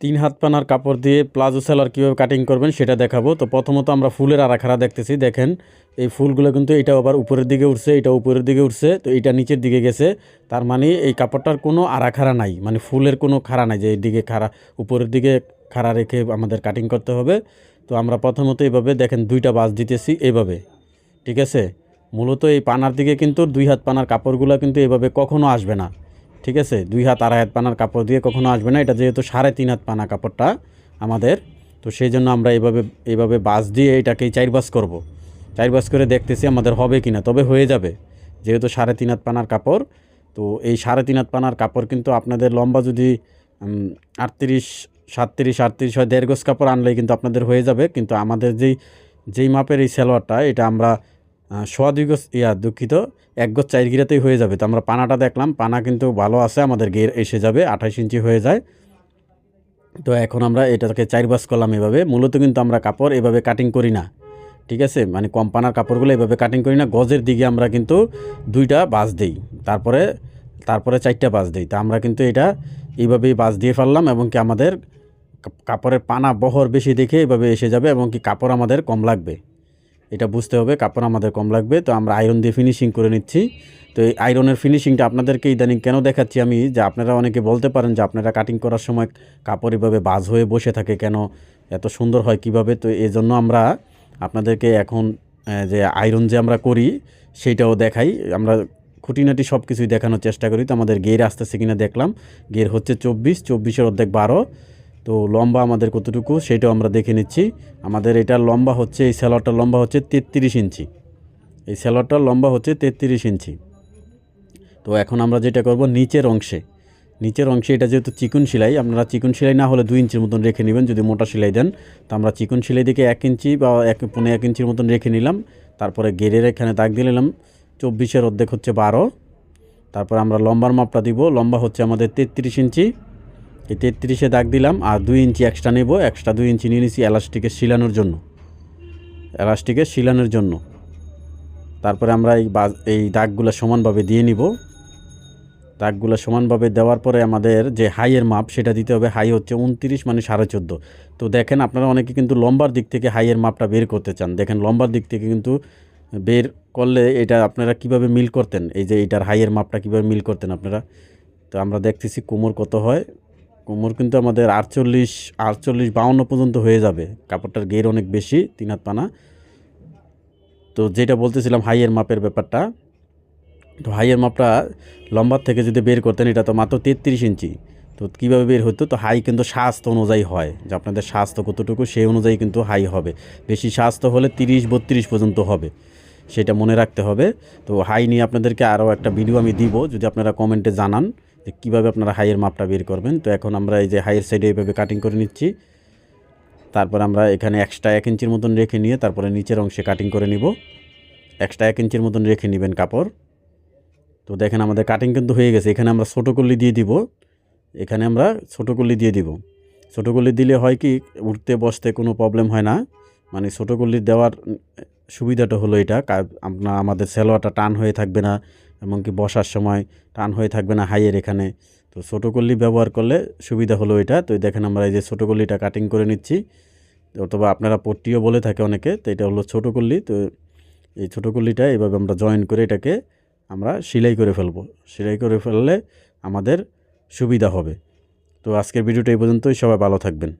তিন হাত পানার কাপড় দিয়ে প্লাজো সেলার কীভাবে কাটিং করবেন সেটা দেখাবো। তো প্রথমত আমরা ফুলের আরাখারা দেখতেছি, দেখেন। এই ফুলগুলো কিন্তু এটা আবার উপরের দিকে উঠছে এটা উপরের দিকে উঠছে, তো এটা নিচের দিকে গেছে। তার মানে এই কাপড়টার কোনো আরাখারা নাই মানে ফুলের কোনো খাড়া নাই যে এইদিকে খাড়া, উপরের দিকে খাড়া রেখে আমাদের কাটিং করতে হবে। তো আমরা প্রথমত এইভাবে দেখেন দুইটা বাস দিতেছি এইভাবে ঠিক আছে? মূলত এই পানার দিকে কিন্তু দুই হাত পানার কাপড়গুলো কিন্তু এভাবে কখনো আসবে না। ঠিক আছে? দুই হাত, আড়াই হাত পানার কাপড় দিয়ে কখনো আসবে না। এটা যেহেতু সাড়ে তিন হাত পানা কাপড়টা আমাদের, তো সেই জন্য আমরা এইভাবে এইভাবে বাস দিয়ে এটাকেই চারবাস করব। চার বাস করে দেখতেছি আমাদের হবে কি না তবে হয়ে যাবে। যেহেতু সাড়ে তিন হাত পানার কাপড়, তো এই সাড়ে তিন হাত পানার কাপড় কিন্তু আপনাদের লম্বা যদি আটত্রিশ, সাতত্রিশ, আটত্রিশ হয় দেড় গোজ কাপড় আনলেই কিন্তু আপনাদের হয়ে যাবে। কিন্তু আমাদের যেই যেই মাপের এই সালোয়ারটা, এটা আমরা সোয়া দুই গোজ, ইয়া, দুঃখিত, এক গোজ চার গিরাতেই হয়ে যাবে। তো আমরা পানাটা দেখলাম, পানা কিন্তু ভালো আছে, আমাদের গের এসে যাবে, আঠাশ ইঞ্চি হয়ে যায়। তো এখন আমরা এটাকে চার বাস করলাম এভাবে। মূলত কিন্তু আমরা কাপড় এভাবে কাটিং করি না, ঠিক আছে? মানে কম পানার কাপড়গুলো এভাবে কাটিং করি না, গজের দিকে আমরা কিন্তু দুইটা বাস দিই। তারপরে তারপরে চারটা বাস দিই। তা আমরা কিন্তু এটা এইভাবেই বাস দিয়ে ফেললাম, এবং কি আমাদের কাপড়ের পানা বহর বেশি দেখে এভাবে এসে যাবে, এবং কি কাপড় আমাদের কম লাগবে। এটা বুঝতে হবে, কাপড় আমাদের কম লাগবে। তো আমরা আয়রন দিয়ে ফিনিশিং করে নিচ্ছি। তো এই আয়রনের ফিনিশিংটা আপনাদেরকে ইদানিং কেন দেখাচ্ছি আমি? যে আপনারা অনেকে বলতে পারেন যে আপনারা কাটিং করার সময় কাপড় এভাবে বাজ হয়ে বসে থাকে কেন? এত সুন্দর হয় কীভাবে? তো এই জন্য আমরা আপনাদেরকে এখন যে আয়রন যে আমরা করি, সেইটাও দেখাই। আমরা খুঁটিনাটি সব কিছুই দেখানোর চেষ্টা করি। তো আমাদের গের আসতেছে কিনা দেখলাম। গের হচ্ছে চব্বিশ, চব্বিশের অর্ধেক বারো। তো লম্বা আমাদের কতটুকু সেটাও আমরা দেখে নিচ্ছি। আমাদের এটার লম্বা হচ্ছে, এই স্যালোয়ারটার লম্বা হচ্ছে তেত্রিশ ইঞ্চি। এই স্যালোয়ারটার লম্বা হচ্ছে তেত্রিশ ইঞ্চি। তো এখন আমরা যেটা করব নিচের অংশে। নিচের অংশে এটা যেহেতু চিকন সেলাই, আপনারা চিকন সেলাই না হলে দুই ইঞ্চির মতন রেখে নেবেন যদি মোটা সেলাই দেন। তো আমরা চিকন সেলাই দিকে এক ইঞ্চি বা এক পনেরো এক ইঞ্চির মতন রেখে নিলাম। তারপরে গেরের এখানে দাগ দিয়ে নিলাম। চব্বিশের অর্ধেক হচ্ছে বারো। তারপর আমরা লম্বার মাপটা দিব। লম্বা হচ্ছে আমাদের তেত্রিশ ইঞ্চি। এই তেত্রিশে দাগ দিলাম আর দুই ইঞ্চি এক্সট্রা নেব। এক্সট্রা দুই ইঞ্চি নিয়ে নিছি এলাস্টিকের শিলানোর জন্য। এলাস্টিকের শিলানোর জন্য। তারপরে আমরা এই বা এই দাগগুলো সমানভাবে দিয়ে নিব। দাগগুলো সমানভাবে দেওয়ার পরে আমাদের যে হাইয়ের মাপ, সেটা দিতে হবে। হাই হচ্ছে উনত্রিশ মানে সাড়ে চোদ্দ। তো দেখেন আপনারা অনেকে কিন্তু লম্বার দিক থেকে হাইয়ের মাপটা বের করতে চান। দেখেন লম্বার দিক থেকে কিন্তু বের করলে এটা আপনারা কীভাবে মিল করতেন? এই যে এটার হাইয়ের মাপটা কীভাবে মিল করতেন আপনারা? তো আমরা দেখতেছি কোমর কত হয়? কোমর কিন্তু আমাদের আটচল্লিশ আটচল্লিশ, বাউন্ন পর্যন্ত হয়ে যাবে। কাপড়টার গের অনেক বেশি, তিন হাত পানা। তো যেটা বলতেছিলাম হাইয়ের মাপের ব্যাপারটা, তো হাইয়ের মাপটা লম্বার থেকে যদি বের করতেন, এটা তো মাত্র তেত্রিশ ইঞ্চি। তো কীভাবে বের হতো? তো হাই কিন্তু স্বাস্থ্য অনুযায়ী হয়, যে আপনাদের স্বাস্থ্য কতটুকু, সেই অনুযায়ী কিন্তু হাই হবে। বেশি স্বাস্থ্য হলে তিরিশ, বত্রিশ পর্যন্ত হবে, সেটা মনে রাখতে হবে। তো হাই নিয়ে আপনাদেরকে আরও একটা ভিডিও আমি দিব, যদি আপনারা কমেন্টে জানান। কীভাবে আপনারা হাইয়ের মাপটা বের করবেন। তো এখন আমরা এই যে হাইয়ের সাইডে এইভাবে কাটিং করে নিচ্ছি। তারপর আমরা এখানে এক্সট্রা এক ইঞ্চির মতন রেখে নিয়ে তারপরে নিচের অংশে কাটিং করে নিব। এক্সট্রা এক ইঞ্চির মতন রেখে নেবেন কাপড়। তো দেখেন আমাদের কাটিং কিন্তু হয়ে গেছে। এখানে আমরা ছোটো কল্লি দিয়ে দিব। এখানে আমরা ছোটো কল্লি দিয়ে দিব। ছোটো কল্লি দিলে হয় কি, উঠতে বসতে কোনো প্রবলেম হয় না। মানে ছোটো কল্লি দেওয়ার সুবিধাটা হলো এটা। আপনার আমাদের সেলোয়ারটা টান হয়ে থাকবে না। এমনকি বসার সময় টান হয়ে থাকবে না হাইয়ের এখানে। তো ছোটো কল্লি ব্যবহার করলে সুবিধা হলো এটা। তো দেখেন আমরা এই যে ছোটো কল্লিটা কাটিং করে নিচ্ছি। অথবা আপনারা পট্টিও বলে থাকে অনেকে, তো এটা হলো ছোটো কল্লি। তো এই ছোটো কল্লিটা এভাবে আমরা জয়েন করে এটাকে আমরা সেলাই করে ফেলব। সেলাই করে ফেললে আমাদের সুবিধা হবে। তো আজকের ভিডিওটা এই পর্যন্তই। সবাই ভালো থাকবেন।